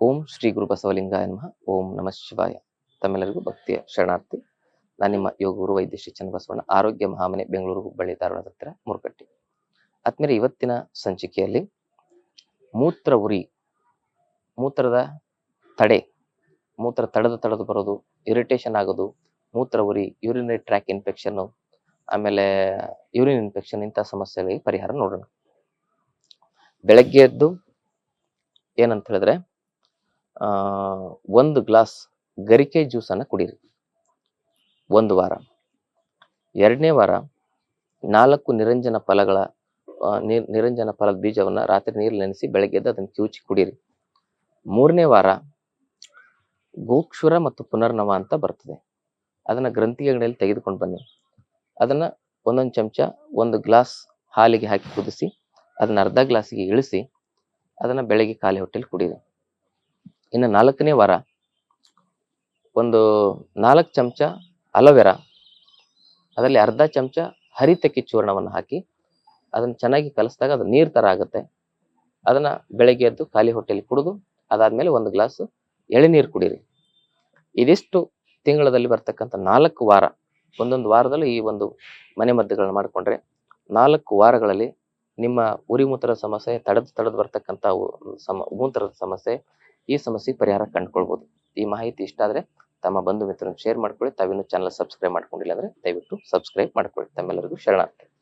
ಓಂ ಶ್ರೀ ಗುರು ಬಸವಲಿಂಗಾಯ ನಮಃ. ಓಂ ನಮಃ ಶಿವಾಯ. ತಮ್ಮೆಲ್ಲರಿಗೂ ಭಕ್ತಿಯ ಶರಣಾರ್ಥಿ. ನಾನು ನಿಮ್ಮ ಯೋಗ ಗುರು ವೈದ್ಯ ಶ್ರೀ ಚನ್ನಬಸವಣ್ಣ, ಆರೋಗ್ಯ ಮಹಾಮನೆ, ಬೆಂಗಳೂರು ಹುಬ್ಬಳ್ಳಿ ಧಾರವಾಡ ಹತ್ತಿರ ಮುರುಕಟ್ಟಿ ಆದ್ಮೇಲೆ ಇವತ್ತಿನ ಸಂಚಿಕೆಯಲ್ಲಿ ಮೂತ್ರ ಉರಿ, ಮೂತ್ರದ ತಡೆ, ಮೂತ್ರ ತಡೆದು ತಡೆದು ಬರೋದು ಇರಿಟೇಷನ್ ಆಗೋದು, ಮೂತ್ರ ಉರಿ ಯೂರಿನರಿ ಟ್ರ್ಯಾಕ್ ಇನ್ಫೆಕ್ಷನ್ ಆಮೇಲೆ ಯೂರಿನ್ ಇನ್ಫೆಕ್ಷನ್ ಇಂಥ ಸಮಸ್ಯೆಗಳಿಗೆ ಪರಿಹಾರ ನೋಡೋಣ. ಬೆಳಗ್ಗೆ ಎದ್ದು ಏನಂತ ಹೇಳಿದ್ರೆ ಒಂದು ಗ್ಲಾಸ್ ಗರಿಕೆ ಜ್ಯೂಸನ್ನು ಕುಡೀರಿ. ಒಂದು ವಾರ. ಎರಡನೇ ವಾರ ನಾಲ್ಕು ನಿರಂಜನ ಫಲಗಳ ನಿರಂಜನ ಫಲದ ಬೀಜವನ್ನು ರಾತ್ರಿ ನೀರು ನೆನೆಸಿ ಬೆಳಗ್ಗೆ ಎದ್ದು ಅದನ್ನು ಕಿವುಚಿ ಕುಡೀರಿ. ಮೂರನೇ ವಾರ ಗೋಕ್ಷುರ ಮತ್ತು ಪುನರ್ನವ ಅಂತ ಬರ್ತದೆ. ಅದನ್ನು ಗ್ರಂಥಿಗಳಲ್ಲಿ ತೆಗೆದುಕೊಂಡು ಬನ್ನಿ. ಅದನ್ನು ಒಂದೊಂದು ಚಮಚ ಒಂದು ಗ್ಲಾಸ್ ಹಾಲಿಗೆ ಹಾಕಿ ಕುದಿಸಿ, ಅದನ್ನ ಅರ್ಧ ಗ್ಲಾಸಿಗೆ ಇಳಿಸಿ, ಅದನ್ನು ಬೆಳಗ್ಗೆ ಖಾಲಿ ಹೊಟ್ಟೆಲಿ ಕುಡೀರಿ. ಇನ್ನು ನಾಲ್ಕನೇ ವಾರ. ಒಂದು ನಾಲ್ಕು ಚಮಚ ಅಲೋವೆರಾ. ಅದರಲ್ಲಿ ಅರ್ಧ ಚಮಚ ಹರಿತಕ್ಕಿ ಚೂರ್ಣವನ್ನು ಹಾಕಿ, ಅದನ್ನು ಚೆನ್ನಾಗಿ ಕಲಿಸಿದಾಗ ಅದು ನೀರು ಥರ ಆಗುತ್ತೆ. ಅದನ್ನ ಬೆಳಗ್ಗೆ ಎದ್ದು ಖಾಲಿ ಹೊಟ್ಟೆಯಲ್ಲಿ ಕುಡಿದು, ಅದಾದಮೇಲೆ ಒಂದು ಗ್ಲಾಸ್ ಎಳೆನೀರು ಕುಡೀರಿ. ಇದಿಷ್ಟು ತಿಂಗಳಲ್ಲಿ ಬರ್ತಕ್ಕಂಥ ನಾಲ್ಕು ವಾರ. ಒಂದೊಂದು ವಾರದಲ್ಲೂ ಈ ಒಂದು ಮನೆ ಮದ್ದುಗಳನ್ನ ಮಾಡಿಕೊಂಡ್ರೆ ನಾಲ್ಕು ವಾರಗಳಲ್ಲಿ ನಿಮ್ಮ ಉರಿ ಮೂತ್ರದ ಸಮಸ್ಯೆ, ತಡೆದು ತಡೆದು ಬರ್ತಕ್ಕಂಥ ಸಮ ಮೂತ್ರದ ಸಮಸ್ಯೆ ಈ ಸಮಸ್ಯೆಗೆ ಪರಿಹಾರ ಕಂಡುಕೊಳ್ಬೋದು. ಈ ಮಾಹಿತಿ ಇಷ್ಟ ಆದ್ರೆ ತಮ್ಮ ಬಂಧು ಮಿತ್ರರನ್ನು ಶೇರ್ ಮಾಡ್ಕೊಳ್ಳಿ. ತಾವಿನ್ನೂ ಚಾನಲ್ ಸಬ್ಸ್ಕ್ರೈಬ್ ಮಾಡ್ಕೊಂಡಿಲ್ಲ ಅಂದ್ರೆ ದಯವಿಟ್ಟು ಸಬ್ಸ್ಕ್ರೈಬ್ ಮಾಡ್ಕೊಳ್ಳಿ. ತಮ್ಮೆಲ್ಲರಿಗೂ ಶರಣಾರ್ಥಿ.